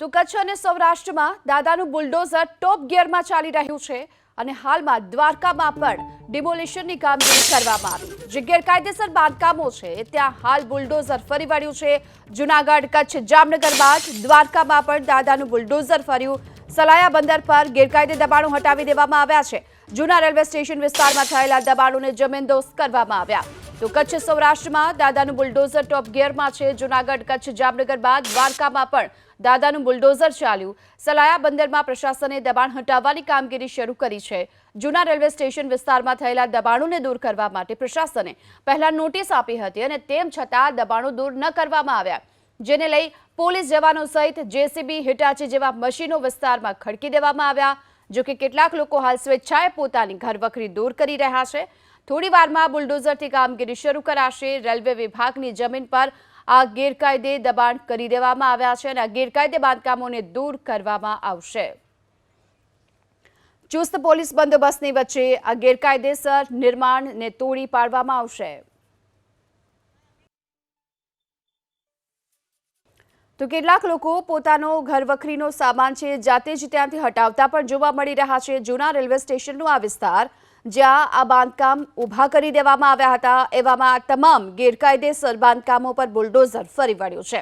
તો કચ્છ અને સૌરાષ્ટ્રમાં દાદાનું બુલડોઝર ટોપ ગિયરમાં ચાલી રહ્યું છે અને હાલમાં દ્વારકામાં પણ ડિમોલિશનની કામગીરી કરવામાં આવી. જે ગેરકાયદેસર બાંધકામો છે, ત્યાં હાલ બુલડોઝર ફરી વળ્યું છે. જુનાગઢ, કચ્છ, જામનગર બાદ દ્વારકામાં પણ દાદાનું બુલડોઝર ફર્યું. સલાયા બંદર પર ગેરકાયદે દબાણો હટાવી દેવામાં આવ્યા છે. જૂના રેલવે સ્ટેશન વિસ્તારમાં થયેલા દબાણોને જમીનદોસ્ત કરવામાં આવ્યા. તો કચ્છ સૌરાષ્ટ્રમાં દાદાનું બુલડોઝર ટોપ ગિયરમાં છે. જુનાગઢ, કચ્છ, જામનગર બાદ દ્વારકામાં પણ દાદાનું બુલડોઝર ચાલ્યું. સલાયા બંદરમાં પ્રશાસને દબાણ હટાવવાની કામગીરી શરૂ કરી છે. જૂના રેલવે સ્ટેશન વિસ્તારમાં થયેલા દબાણોને દૂર કરવા માટે પ્રશાસને પહેલા નોટિસ આપી હતી અને તેમ છતાં દબાણો દૂર ન કરવામાં આવ્યા. જેને લઈ પોલીસ જવાનો સહિત જેસીબી, હિટાચી જેવા મશીનો વિસ્તારમાં ખડકી દેવામાં આવ્યા. જો કે કેટલાક લોકો હાલ સ્વેચ્છાએ પોતાની ઘરવખરી દૂર કરી રહ્યા છે. થોડી વારમાં બુલડોઝરથી કામગીરી શરૂ કરાશે. રેલવે વિભાગની જમીન પર આ ગેરકાયદે દબાણ કરી દેવામાં આવ્યા છે અને આ ગેરકાયદે બાંધકામોને દૂર કરવામાં આવશે. ચુસ્ત પોલીસ બંદોબસ્તની વચ્ચે આ ગેરકાયદેસર નિર્માણને તોડી પાડવામાં આવશે. તો કેટલાક લોકો પોતાનો ઘરવખરીનો સામાન છે જાતે જ ત્યાંથી હટાવતા પણ જોવા મળી રહ્યા છે. જૂના રેલવે સ્ટેશનનો આ વિસ્તાર, જ્યાં આ બાંધકામ ઊભા કરી દેવામાં આવ્યા હતા, એવામાં તમામ ગેરકાયદેસર બાંધકામો પર બુલડોઝર ફરી વળ્યું છે.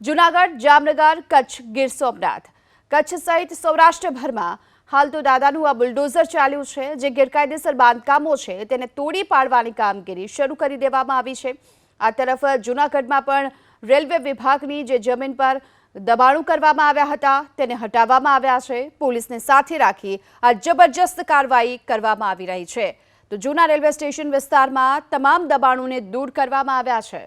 જૂનાગઢ, જામનગર, કચ્છ ગીર સોમનાથ. કચ્છ સહિત સૌરાષ્ટ્રભરમાં હાલ તો દાદાનું આ બુલડોઝર ચાલ્યું છે. જે ગેરકાયદેસર બાંધકામો છે તેને તોડી પાડવાની કામગીરી શરૂ કરી દેવામાં આવી છે. આ તરફ જૂનાગઢમાં પણ રેલવે વિભાગની જે જમીન પર દબાણો કરવામાં આવ્યા હતા, તેને હટાવવામાં આવ્યા છે. પોલીસને સાથે રાખી આ જબરજસ્ત કાર્યવાહી કરવામાં આવી રહી છે. તો જૂના રેલવે સ્ટેશન વિસ્તારમાં તમામ દબાણોને દૂર કરવામાં આવ્યા છે.